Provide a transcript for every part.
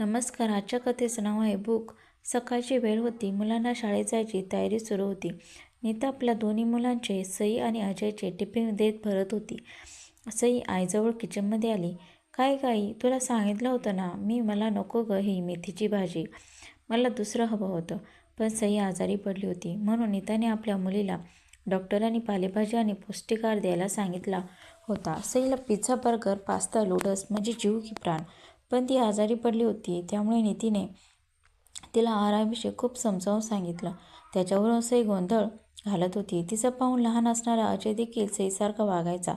नमस्कार आजच्या कथेचं नाव आहे बुक. सकाळची वेळ होती. मुलांना शाळेत जायची तयारी सुरू होती. नीता आपल्या दोन्ही मुलांचे सई आणि अजयचे टिफिन देत भरत होती. सई आईजवळ किचनमध्ये आली. काय गाई तुला सांगितलं होतं ना मी मला नको ग ही मेथीची भाजी. मला दुसरं हवं होतं. पण सई आजारी पडली होती. म्हणून नीताने आपल्या मुलीला डॉक्टरांनी पालेभाजी आणि पौष्टिकार द्यायला सांगितला होता. सईला पिझ्झा बर्गर पास्ता नूडल्स म्हणजे जीव की प्राण. पण ती आजारी पडली होती. त्यामुळे नितीने तिला आहाराविषयी खूप समजावून सांगितलं. त्याच्यावरून सई गोंधळ घालत होती. तिचं पाहून लहान असणारा अजय देखील सईसारखा वागायचा.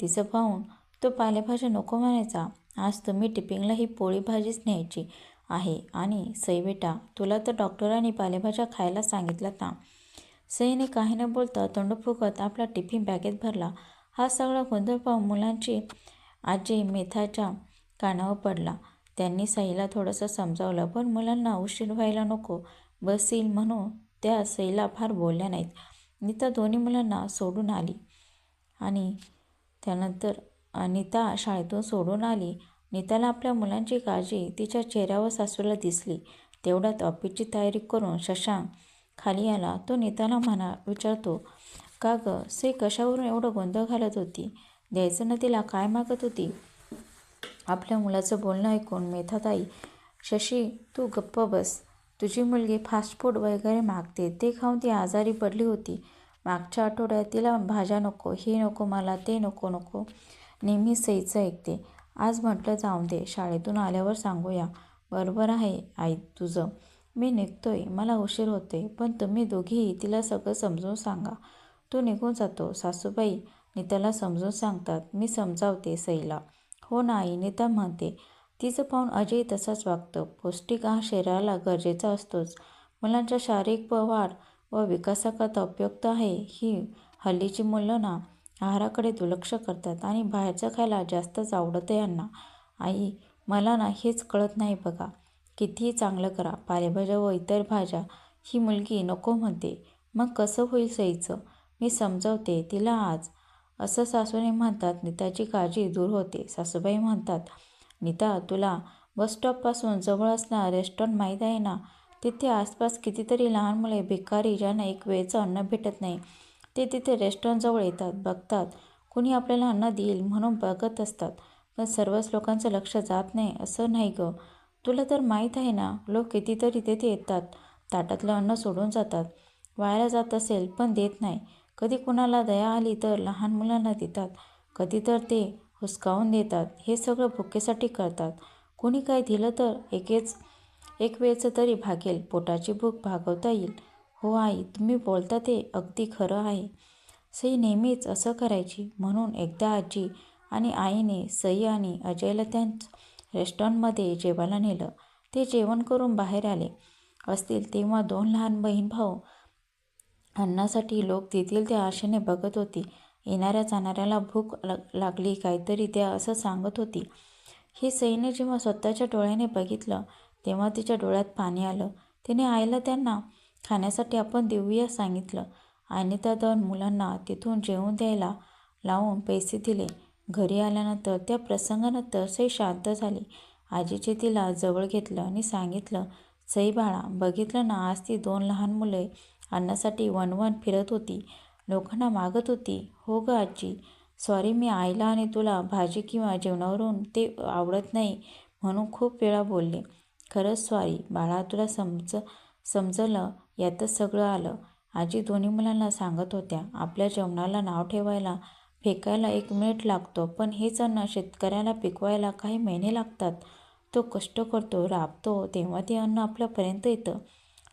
तिचं पाहून तो पालेभाज्या नको म्हणायचा. आज तुम्ही टिपिंगला ही पोळी भाजीच न्यायची आहे. आणि सई बेटा तुला तर डॉक्टरांनी पालेभाज्या खायला सांगितलं ना सईने काही न बोलता तोंड फुकत आपला टिफिन बॅगेत भरला. हा सगळा गोंधळ पाहून मुलांची आजी मेथाच्या कानावर पडला. त्यांनी सईला थोडंसं समजावलं पण मुलांना उशीर व्हायला नको. बस येईल म्हणून त्या सईला फार बोलल्या नाहीत. नीता दोन्ही मुलांना सोडून आली. आणि त्यानंतर नीता शाळेतून सोडून आली. नीताला आपल्या मुलांची काळजी तिच्या चेहऱ्यावर सासूला दिसली. तेवढ्यात ऑफिसची तयारी करून शशांक खाली आला. तो नीताला म्हणा विचारतो का गं से कशावरून एवढं गोंधळ घालत होती? द्यायचं ना तिला काय मागत होती? आपल्या मुलाचं बोलणं ऐकून मेधाताई शशी तू गप्प बस. तुझी मुलगी फास्ट फूड वगैरे मागते. ते खाऊन ती आजारी पडली होती. मागच्या आठवड्यात तिला भाज्या नको हे नको मला ते नको नको. नेहमी सईचं ऐकते. आज म्हटलं जाऊन दे. शाळेतून आल्यावर सांगूया. बरोबर आहे आई तुझं. मी निघतोय. मला उशीर होते पण तुम्ही दोघीही तिला सगळं समजून सांगा. तू निघून जातो. सासूबाई नीताला समजून सांगतात. मी समजावते सईला. हो ना आई नीता म्हणते. तिचं पाहून अजय तसाच वागतं. पौष्टिक आहार शरीराला गरजेचा असतोच. मुलांच्या शारीरिक वाढ व विकासाकरता उपयुक्त आहे ही हल्लीची मुलं ना आहाराकडे दुर्लक्ष करतात आणि बाहेरचं खायला जास्तच आवडतं यांना. आई मला ना हेच कळत नाही बघा. कितीही चांगलं करा पालेभाज्या व इतर भाज्या ही मुलगी नको म्हणते. मग कसं होईल सईचं? मी समजवते तिला आज असं सासूने म्हणतात नीताची काळजी दूर होते. सासूबाई म्हणतात नीता तुला बसस्टॉपपासून जवळ असणारं रेस्टॉरंट माहीत आहे ना? तिथे आसपास कितीतरी लहान मुले भिकारी ज्यांना एक वेळचं अन्न भेटत नाही ते तिथे रेस्टॉरंटजवळ येतात बघतात. कुणी आपल्याला अन्न देईल म्हणून बघत असतात. पण सर्वच लोकांचं लक्ष जात नाही असं नाही गं. तुला तर माहीत आहे ना लोक कितीतरी तिथे येतात. ताटातलं अन्न सोडून जातात. वायाला जात असेल पण देत नाही. कधी कुणाला दया आली तर लहान मुलांना देतात कधी तर ते हुसकावून देतात. हे सगळं भुकेसाठी करतात. कुणी काय दिलं तर एकेच एक वेळचं तरी भागेल. पोटाची भूक भागवता येईल. हो आई तुम्ही बोलता ते अगदी खरं आहे. सई नेहमीच असं करायची. म्हणून एकदा आजी आणि आईने सई आणि अजयला त्या रेस्टॉरंटमध्ये जेवायला नेलं. ते जेवण करून बाहेर आले. असतील तेव्हा दोन लहान बहीण भाऊ अन्नासाठी लोक तेथील त्या आशेने बघत होती. येणाऱ्या जाणाऱ्याला भूक लागली काहीतरी त्या असं सांगत होती. हे सईने जेव्हा स्वतःच्या डोळ्याने बघितलं तेव्हा तिच्या डोळ्यात पाणी आलं. तिने आईला त्यांना खाण्यासाठी आपण देऊया सांगितलं. आईने त्या दोन मुलांना तिथून जेवून द्यायला लावून पैसे दिले. घरी आल्यानंतर त्या प्रसंगानंतर सई शांत झाली. आजीचे तिला जवळ घेतलं आणि सांगितलं सई बाळा बघितलं ना आज ती दोन लहान मुले अन्नासाठी वनवन फिरत होती. लोकांना मागत होती. हो गं आजी सॉरी मी आईला आणि तुला भाजी किंवा जेवणावरून ते आवडत नाही म्हणून खूप वेळा बोलले. खरंच सॉरी बाळा तुला समज समजलं. यातच सगळं आलं. आजी दोन्ही मुलांना सांगत होत्या. आपल्या जेवणाला नाव ठेवायला फेकायला एक मिनिट लागतो पण हेच अन्न शेतकऱ्याला पिकवायला काही महिने लागतात. तो कष्ट करतो राबतो तेव्हा ते अन्न आपल्यापर्यंत येतं.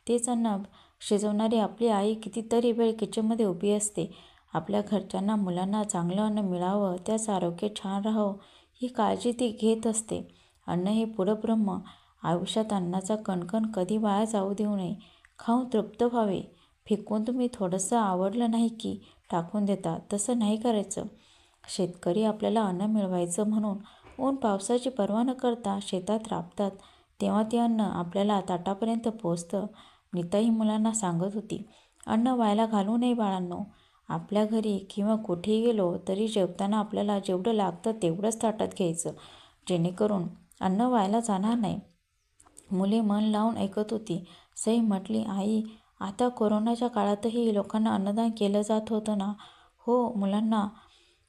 तेच अन्न शिजवणारी आपली आई कितीतरी वेळ किचनमध्ये उभी असते. आपल्या घरच्यांना मुलांना चांगलं अन्न मिळावं त्याचं आरोग्य छान राहावं ही काळजी ती घेत असते. अन्न हे पुढं ब्रह्म आयुष्यात अन्नाचा कणकण कधी वाया जाऊ देऊ नये. खाऊन तृप्त व्हावे. फेकून तुम्ही थोडंसं आवडलं नाही की टाकून देता तसं नाही करायचं. शेतकरी आपल्याला अन्न मिळवायचं म्हणून ऊन पावसाची पर्वा न करता शेतात राबतात. तेव्हा ते अन्न आपल्याला ताटापर्यंत पोचतं नीताही मुलांना सांगत होती अन्न व्हायला घालू नये बाळांनो. आपल्या घरी किंवा कुठेही गेलो तरी जेवताना आपल्याला जेवढं लागतं तेवढंच ताटात घ्यायचं जेणेकरून अन्न व्हायला जाणार नाही. मुले मन लावून ऐकत होती. सई म्हटली आई आता कोरोनाच्या काळातही लोकांना अन्नदान केलं जात होतं ना? हो मुलांना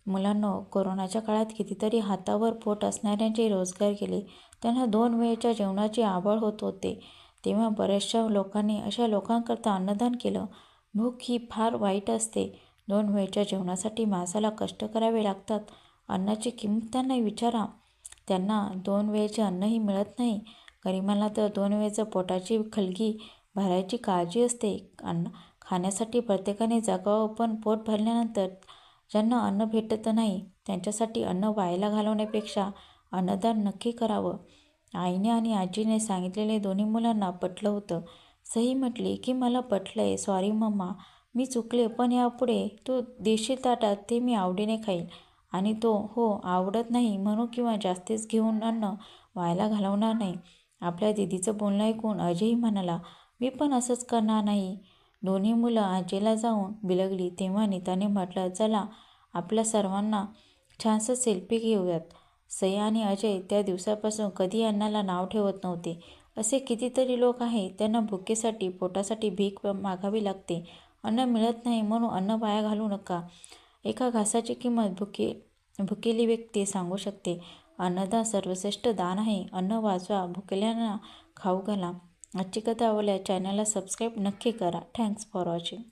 मुलांनो कोरोनाच्या काळात कितीतरी हातावर पोट असणाऱ्यांचे रोजगार केले त्यांना दोन वेळच्या जेवणाची आवड होत होते. तेव्हा बऱ्याचशा लोकांनी अशा लोकांकरता अन्नदान केलं. भूक ही फार वाईट असते. दोन वेळच्या जेवणासाठी माणसाला कष्ट करावे लागतात. अन्नाची किंमत त्यांना विचारा. त्यांना दोन वेळचे अन्नही मिळत नाही. गरिबांना तर दोन वेळचं पोटाची खलगी भरायची काळजी असते. अन्न खाण्यासाठी प्रत्येकाने जगावं पण पोट भरल्यानंतर ज्यांना अन्न भेटत नाही त्यांच्यासाठी अन्न वायाला घालवण्यापेक्षा अन्नदान नक्की करावं. आईने आणि आजीने सांगितलेले दोन्ही मुलांना पटलं होतं. सही म्हटली की मला पटलं आहे सॉरी मम्मा. मी चुकले पण यापुढे तू देशील ताटात ते मी आवडीने खाईल. आणि तो हो आवडत नाही. म्हणू किंवा जास्तीच घेऊन अन्न व्हायला घालवणार नाही. आपल्या दिदीचं बोलणं ऐकून अजयही म्हणाला मी पण असंच करणार नाही दोन्ही मुलं आजीला जाऊन बिलगली. तेव्हा नीताने म्हटलं चला आपल्या सर्वांना छानसं सेल्फी घेऊयात. सया आणि अजय त्या दिवसापासून कधी अन्नाला नाव ठेवत नव्हते. असे कितीतरी लोक आहे त्यांना भुकेसाठी पोटासाठी भीक मागावी लागते. अन्न मिळत नाही म्हणून अन्न वाया घालू नका. एका घासाची किंमत भुके भुकेली व्यक्ती सांगू शकते अन्नदान सर्वश्रेष्ठ दान आहे. अन्न वाचवा भुकेल्यांना खाऊ घाला. आजची कथा आवडल्या चॅनलला सबस्क्राईब नक्की करा. Thanks for watching.